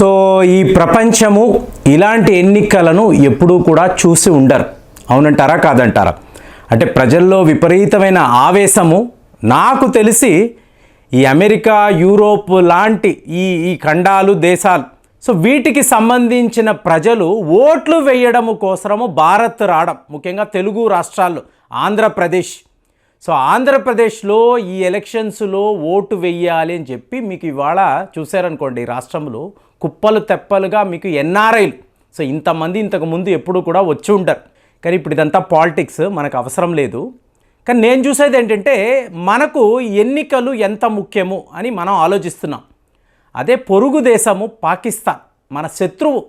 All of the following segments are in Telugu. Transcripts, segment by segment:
సో ఈ ప్రపంచము ఇలాంటి ఎన్నికలను ఎప్పుడూ కూడా చూసి ఉండరు. అవునంటారా? కాదంటారా? అంటే ప్రజల్లో విపరీతమైన ఆవేశము. నాకు తెలిసి ఈ అమెరికా యూరోప్ లాంటి ఈ ఈ ఖండాలు దేశాలు సో వీటికి సంబంధించిన ప్రజలు ఓట్లు వేయడము కోసము భారత్ రావడం ముఖ్యంగా తెలుగు రాష్ట్రాల్లో ఆంధ్రప్రదేశ్. సో ఆంధ్రప్రదేశ్లో ఈ ఎలక్షన్స్లో ఓటు వెయ్యాలి అని చెప్పి మీకు ఇవాళ చూశారనుకోండి ఈ రాష్ట్రంలో కుప్పలు తెప్పలుగా మీకు ఎన్ఆర్ఐలు. సో ఇంతమంది ఇంతకు ముందు ఎప్పుడు కూడా వచ్చి ఉంటారు. కానీ ఇప్పుడు ఇదంతా పాలిటిక్స్ మనకు అవసరం లేదు. కానీ నేను చూసేది ఏంటంటే మనకు ఎన్నికలు ఎంత ముఖ్యము అని మనం ఆలోచిస్తున్నాం. అదే పొరుగు దేశము పాకిస్తాన్ మన శత్రువు.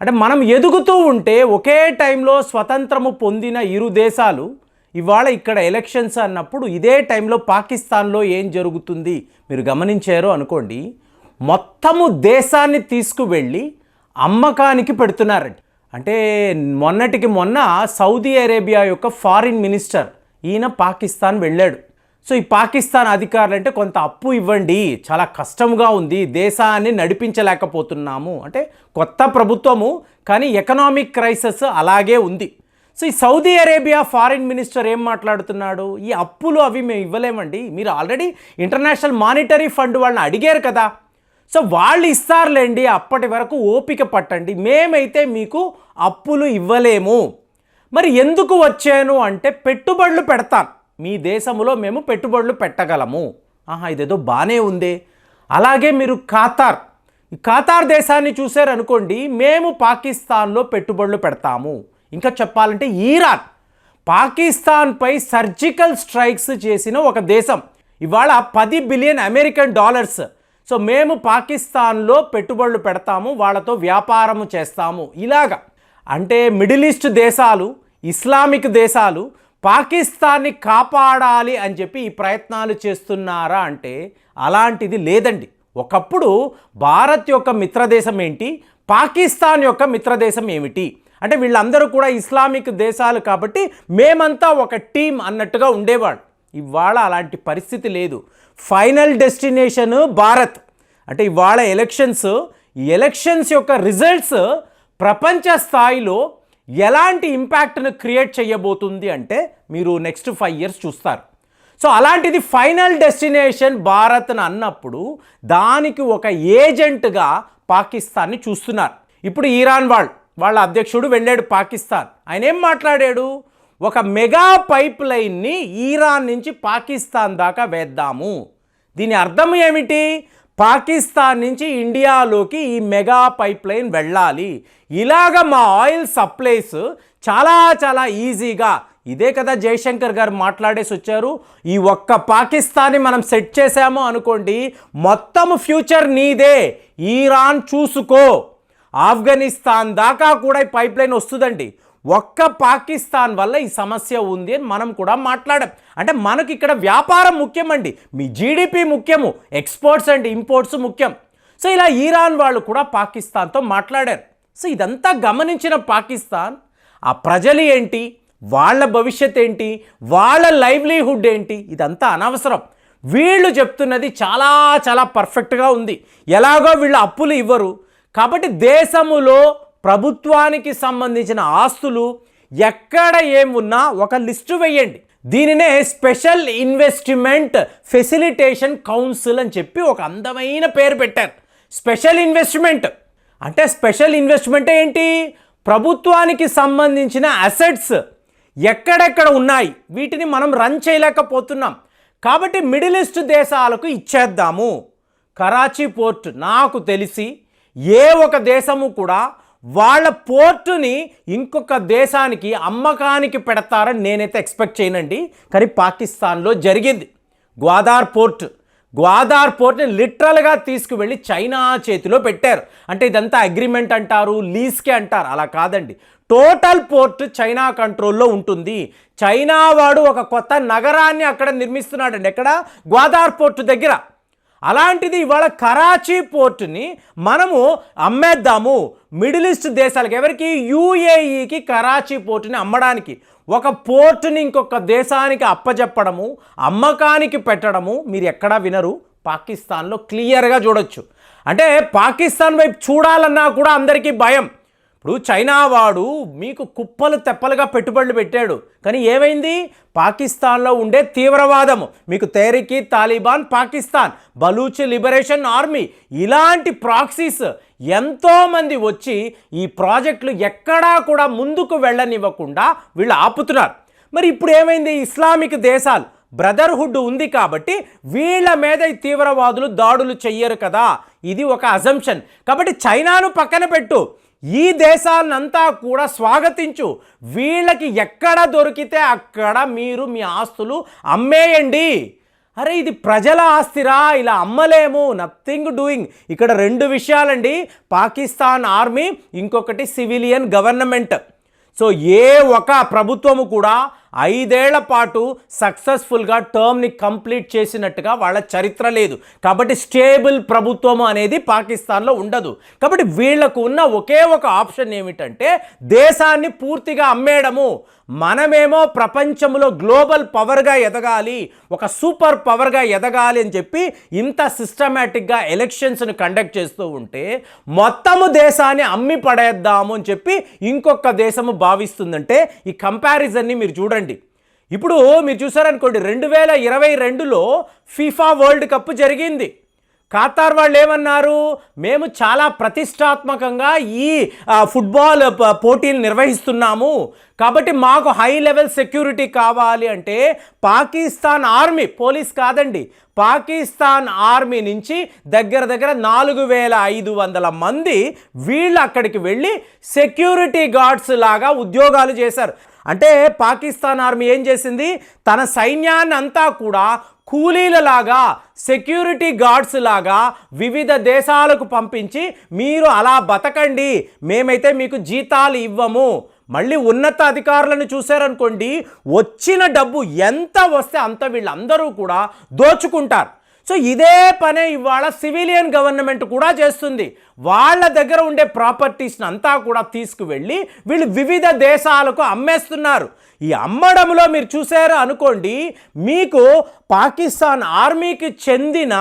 అంటే మనం ఎదుగుతూ ఉంటే ఒకే టైంలో స్వతంత్రము పొందిన ఇరు దేశాలు ఇవాళ ఇక్కడ ఎలక్షన్స్ అన్నప్పుడు ఇదే టైంలో పాకిస్తాన్లో ఏం జరుగుతుంది మీరు గమనించారు అనుకోండి మొత్తము దేశాన్ని తీసుకువెళ్ళి అమ్మకానికి పెడుతున్నారండి అంటే మొన్నటికి మొన్న సౌదీ అరేబియా యొక్క ఫారిన్ మినిస్టర్ ఈయన పాకిస్తాన్ వెళ్ళాడు. సో ఈ పాకిస్తాన్ అధికారులు అంటే కొంత అప్పు ఇవ్వండి చాలా కష్టంగా ఉంది దేశాన్ని నడిపించలేకపోతున్నాము. అంటే కొత్త ప్రభుత్వము కానీ ఎకనామిక్ క్రైసిస్ అలాగే ఉంది. సో ఈ సౌదీ అరేబియా ఫారిన్ మినిస్టర్ ఏం మాట్లాడుతున్నాడు? ఈ అప్పులు అవి మేము ఇవ్వలేమండి. మీరు ఆల్రెడీ ఇంటర్నేషనల్ మానిటరీ ఫండ్ వాళ్ళని అడిగారు కదా. సో వాళ్ళు ఇస్తారులేండి అప్పటి వరకు ఓపిక పట్టండి. మేమైతే మీకు అప్పులు ఇవ్వలేము. మరి ఎందుకు వచ్చాను అంటే పెట్టుబడులు పెడతాను మీ దేశంలో మేము పెట్టుబడులు పెట్టగలము. ఆహా ఇదేదో బాగానే ఉంది. అలాగే మీరు ఖాతార్. ఖాతార్ దేశాన్ని చూశారనుకోండి మేము పాకిస్తాన్లో పెట్టుబడులు పెడతాము. ఇంకా చెప్పాలంటే ఈరాన్. పాకిస్తాన్పై సర్జికల్ స్ట్రైక్స్ చేసిన ఒక దేశం. ఇవాళ పది బిలియన్ అమెరికన్ డాలర్స్ సో మేము పాకిస్తాన్లో పెట్టుబడులు పెడతాము వాళ్ళతో వ్యాపారము చేస్తాము. ఇలాగా. అంటే మిడిల్ ఈస్ట్ దేశాలు ఇస్లామిక్ దేశాలు పాకిస్తాన్ని కాపాడాలి అని చెప్పి ఈ ప్రయత్నాలు చేస్తున్నారా అంటే అలాంటిది లేదండి. ఒకప్పుడు భారత్ యొక్క మిత్రదేశం ఏంటి? పాకిస్తాన్ యొక్క మిత్రదేశం ఏమిటి? అంటే వీళ్ళందరూ కూడా ఇస్లామిక్ దేశాలు కాబట్టి మేమంతా ఒక టీం అన్నట్టుగా ఉండేవాడు ఇవాళ అలాంటి పరిస్థితి లేదు. Final destination Bharat. అంటే ఇవాళ ఎలక్షన్స్ ఎలక్షన్స్ యొక్క రిజల్ట్స్ ప్రపంచ స్థాయిలో ఎలాంటి ఇంపాక్ట్ను క్రియేట్ చేయబోతుంది అంటే మీరు నెక్స్ట్ ఫైవ్ ఇయర్స్ చూస్తారు. సో అలాంటిది ఫైనల్ డెస్టినేషన్ భారత్ అని అన్నప్పుడు దానికి ఒక ఏజెంట్గా పాకిస్తాన్ని చూస్తున్నారు. ఇప్పుడు ఈరాన్ వాళ్ళు వాళ్ళ అధ్యక్షుడు వెళ్ళాడు పాకిస్తాన్. ఆయన ఏం మాట్లాడాడు? ఒక మెగా పైప్ లైన్ని ఈరాన్ నుంచి పాకిస్తాన్ దాకా వేద్దాము. దీని అర్థం ఏమిటి? పాకిస్తాన్ నుంచి ఇండియాలోకి ఈ మెగా పైప్ లైన్ వెళ్ళాలి. ఇలాగ మా ఆయిల్ సప్లైస్ చాలా చాలా ఈజీగా ఇదే కదా జయశంకర్ గారు మాట్లాడేసి వచ్చారు ఈ ఒక్క పాకిస్తాన్ని మనం సెట్ చేశాము అనుకోండి మొత్తం ఫ్యూచర్ నీదే. ఈరాన్ చూసుకో. ఆఫ్ఘనిస్తాన్ దాకా కూడా ఈ పైప్ లైన్ వస్తుందండి. ఒక్క పాకిస్తాన్ వల్ల ఈ సమస్య ఉంది అని మనం కూడా మాట్లాడాం. అంటే మనకి ఇక్కడ వ్యాపారం ముఖ్యమండి. మీ జీడిపి ముఖ్యము ఎక్స్పోర్ట్స్ అండ్ ఇంపోర్ట్స్ ముఖ్యం. సో ఇలా ఈరాన్ వాళ్ళు కూడా పాకిస్తాన్తో మాట్లాడారు. సో ఇదంతా గమనించిన పాకిస్తాన్ ఆ ప్రజలు ఏంటి వాళ్ళ భవిష్యత్ ఏంటి వాళ్ళ లైవ్లీహుడ్ ఏంటి ఇదంతా అనవసరం. వీళ్ళు చెప్తున్నది చాలా చాలా పర్ఫెక్ట్గా ఉంది. ఎలాగో వీళ్ళు అప్పులు ఇవ్వరు. కాబట్టి దేశములో ప్రభుత్వానికి సంబంధించిన ఆస్తులు ఎక్కడ ఏమున్నా ఒక లిస్టు వేయండి. దీనినే స్పెషల్ ఇన్వెస్ట్మెంట్ ఫెసిలిటేషన్ కౌన్సిల్ అని చెప్పి ఒక అందమైన పేరు పెట్టారు. Special investment. అంటే స్పెషల్ ఇన్వెస్ట్మెంట్ ఏంటి? ప్రభుత్వానికి సంబంధించిన అసెట్స్ ఎక్కడెక్కడ ఉన్నాయి? వీటిని మనం రన్ చేయలేకపోతున్నాం. కాబట్టి మిడిల్ ఈస్ట్ దేశాలకు ఇచ్చేద్దాము. కరాచీ పోర్ట్ నాకు తెలిసి ఏ ఒక దేశము కూడా వాళ్ళ పోర్టుని ఇంకొక దేశానికి అమ్మకానికి పెడతారని నేనైతే ఎక్స్పెక్ట్ చేయనండి. కానీ పాకిస్తాన్లో జరిగింది. గ్వాదార్ పోర్ట్. గ్వాదార్ పోర్ట్ని లిటరల్గా తీసుకువెళ్ళి చైనా చేతిలో పెట్టారు. అంటే ఇదంతా అగ్రిమెంట్ అంటారు లీజ్కే అంటారు. అలా కాదండి. టోటల్ పోర్ట్ చైనా కంట్రోల్లో ఉంటుంది. చైనా వాడు ఒక కొత్త నగరాన్ని అక్కడ నిర్మిస్తున్నాడండి. ఎక్కడ? గ్వాదార్ పోర్ట్ దగ్గర. అలాంటిది ఇవాళ కరాచీ పోర్టుని మనము అమ్మేద్దాము. మిడిల్ ఈస్ట్ దేశాలకు ఎవరికి? యూఏఈకి కరాచీ పోర్టుని అమ్మడానికి. ఒక పోర్టుని ఇంకొక దేశానికి అప్పజెప్పడము అమ్మకానికి పెట్టడము మీరు ఎక్కడా వినరు. పాకిస్తాన్లో క్లియర్గా చూడొచ్చు. అంటే పాకిస్తాన్ వైపు చూడాలన్నా కూడా అందరికీ భయం. ఇప్పుడు చైనా వాడు మీకు కుప్పలు తెప్పలుగా పెట్టుబడులు పెట్టాడు. కానీ ఏమైంది? పాకిస్తాన్లో ఉండే తీవ్రవాదము. మీకు Tehreek Taliban Pakistan Baloch liberation army ఇలాంటి ప్రాక్సీస్ ఎంతోమంది వచ్చి ఈ ప్రాజెక్టులు ఎక్కడా కూడా ముందుకు వెళ్ళనివ్వకుండా వీళ్ళు ఆపుతున్నారు. మరి ఇప్పుడు ఏమైంది? ఇస్లామిక్ దేశాలు బ్రదర్హుడ్ ఉంది కాబట్టి వీళ్ళ మీద ఈ తీవ్రవాదులు దాడులు చెయ్యరు కదా. ఇది ఒక అజంప్షన్. కాబట్టి చైనాను పక్కన పెట్టు. ఈ దేశాలనంతా కూడా స్వాగతించు. వీళ్ళకి ఎక్కడ దొరికితే అక్కడ మీరు మీ ఆస్తులు అమ్మేయండి. అరే ఇది ప్రజల ఆస్తిరా? ఇలా అమ్మలేము. నథింగ్ డూయింగ్ ఇక్కడ రెండు విషయాలండి. పాకిస్తాన్ ఆర్మీ ఇంకొకటి సివిలియన్ గవర్నమెంట్. సో ఏ ఒక ప్రభుత్వము కూడా ఐదేళ్ళ పాటు సక్సెస్ఫుల్గా టర్మ్ని కంప్లీట్ చేసినట్టుగా వాళ్ళ చరిత్ర లేదు. కాబట్టి స్టేబుల్ ప్రభుత్వం అనేది పాకిస్తాన్లో ఉండదు. కాబట్టి వీళ్ళకు ఉన్న ఒకే ఒక ఆప్షన్ ఏమిటంటే దేశాన్ని పూర్తిగా అమ్మేయడము. మనమేమో ప్రపంచంలో గ్లోబల్ పవర్గా ఎదగాలి ఒక సూపర్ పవర్గా ఎదగాలి అని చెప్పి ఇంత సిస్టమేటిక్గా ఎలక్షన్స్ను కండక్ట్ చేస్తూ ఉంటే మొత్తము దేశాన్ని అమ్మి పడేద్దాము అని చెప్పి ఇంకొక దేశము భావిస్తుందంటే ఈ కంపారిజన్ని మీరు చూడండి. ఇప్పుడు మీరు చూసారనుకోండి రెండు వేల ఇరవై రెండులో ఫీఫా వరల్డ్ కప్ జరిగింది. ఖాతార్ వాళ్ళు ఏమన్నారు మేము చాలా ప్రతిష్టాత్మకంగా ఈ ఫుట్బాల్ పోటీలు నిర్వహిస్తున్నాము. కాబట్టి మాకు హై లెవెల్ సెక్యూరిటీ కావాలి అంటే పాకిస్తాన్ ఆర్మీ పోలీస్ కాదండి పాకిస్తాన్ ఆర్మీ నుంచి దగ్గర దగ్గర నాలుగు వేల ఐదు వందల మంది వీళ్ళు అక్కడికి వెళ్ళి సెక్యూరిటీ గార్డ్స్ లాగా ఉద్యోగాలు చేశారు. అంటే పాకిస్తాన్ ఆర్మీ ఏం చేసింది? తన సైన్యాన్ని అంతా కూడా కూలీలలాగా సెక్యూరిటీ గార్డ్స్ లాగా వివిధ దేశాలకు పంపించి మీరు అలా బతకండి మేమైతే మీకు జీతాలు ఇవ్వము. మళ్ళీ ఉన్నత అధికారులను చూశారనుకోండి వచ్చిన డబ్బు ఎంత వస్తే అంత వీళ్ళందరూ కూడా దోచుకుంటారు. సో ఇదే పనే ఇవాళ సివిలియన్ గవర్నమెంట్ కూడా చేస్తుంది. వాళ్ళ దగ్గర ఉండే ప్రాపర్టీస్ని అంతా కూడా తీసుకువెళ్ళి వీళ్ళు వివిధ దేశాలకు అమ్మేస్తున్నారు. ఈ అమ్మడంలో మీరు చూశారు అనుకోండి మీకు పాకిస్తాన్ ఆర్మీకి చెందిన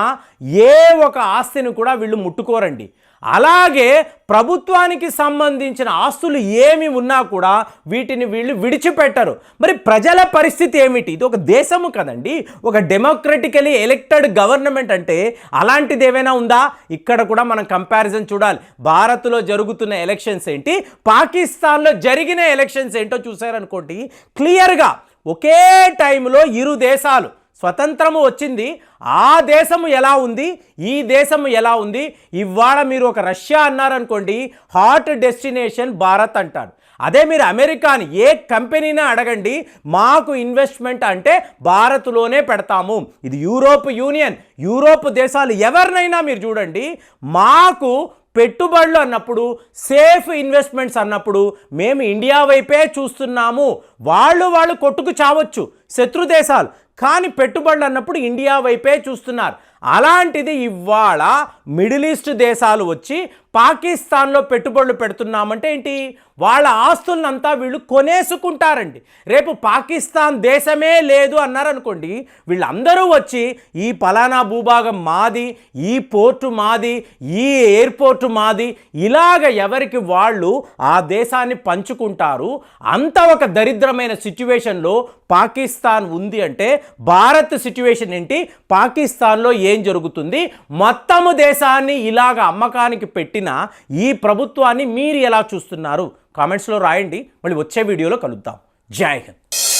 ఏ ఒక ఆస్తిని కూడా వీళ్ళు ముట్టుకోరండి. అలాగే ప్రభుత్వానికి సంబంధించిన ఆస్తులు ఏమి ఉన్నా కూడా వీటిని వీళ్ళు విడిచిపెట్టరు. మరి ప్రజల పరిస్థితి ఏమిటి? ఇది ఒక దేశము కదండి. ఒక డెమోక్రటికలీ ఎలక్టెడ్ గవర్నమెంట్ అంటే అలాంటిది ఏమైనా ఉందా? ఇక్కడ కూడా మనం కంపారిజన్ చూడాలి. భారత్లో జరుగుతున్న ఎలక్షన్స్ ఏంటి? పాకిస్తాన్లో జరిగిన ఎలక్షన్స్ ఏంటో చూసారనుకోండి క్లియర్గా ఒకే టైంలో ఇరు దేశాలు స్వతంత్రము వచ్చింది. ఆ దేశము ఎలా ఉంది? ఈ దేశము ఎలా ఉంది? ఇవాళ మీరు ఒక రష్యా అన్నారనుకోండి హాట్ డెస్టినేషన్ భారత్ అంటారు. అదే మీరు అమెరికాని ఏ కంపెనీనా అడగండి మాకు ఇన్వెస్ట్మెంట్ అంటే భారత్లోనే పెడతాము. ఇది యూరోప్ యూనియన్. యూరోప్ దేశాలు ఎవరినైనా మీరు చూడండి మాకు పెట్టుబడులు అన్నప్పుడు సేఫ్ ఇన్వెస్ట్మెంట్స్ అన్నప్పుడు మేము ఇండియా వైపే చూస్తున్నాము. వాళ్ళు వాళ్ళు కొట్టుకు చావచ్చు. శత్రు దేశాలు. కానీ పెట్టుబడులు అన్నప్పుడు ఇండియా వైపే చూస్తున్నారు. అలాంటిది ఇవాళ మిడిల్ ఈస్ట్ దేశాలు వచ్చి పాకిస్తాన్లో పెట్టుబడులు పెడుతున్నామంటే ఏంటి? వాళ్ళ ఆస్తులనంతా వీళ్ళు కొనేసుకుంటారండి. రేపు పాకిస్తాన్ దేశమే లేదు అన్నారనుకోండి వీళ్ళందరూ వచ్చి ఈ పలానా భూభాగం మాది ఈ పోర్టు మాది ఈ ఎయిర్పోర్టు మాది ఇలాగ ఎవరికి వాళ్ళు ఆ దేశాన్ని పంచుకుంటారు. అంత ఒక దరిద్రమైన సిచ్యువేషన్లో పాకిస్తాన్ ఉంది అంటే భారత్ సిచ్యువేషన్ ఏంటి? పాకిస్తాన్లో ఏం జరుగుతుంది? మొత్తము దేశాన్ని ఇలాగ అమ్మకానికి పెట్టి పెట్టిన ఈ ప్రభుత్వాన్ని మీరు ఎలా చూస్తున్నారు? కామెంట్స్లో రాయండి. మళ్ళీ వచ్చే వీడియోలో కలుద్దాం. జై హింద్.